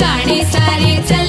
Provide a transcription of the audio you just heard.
गाडी सारी चल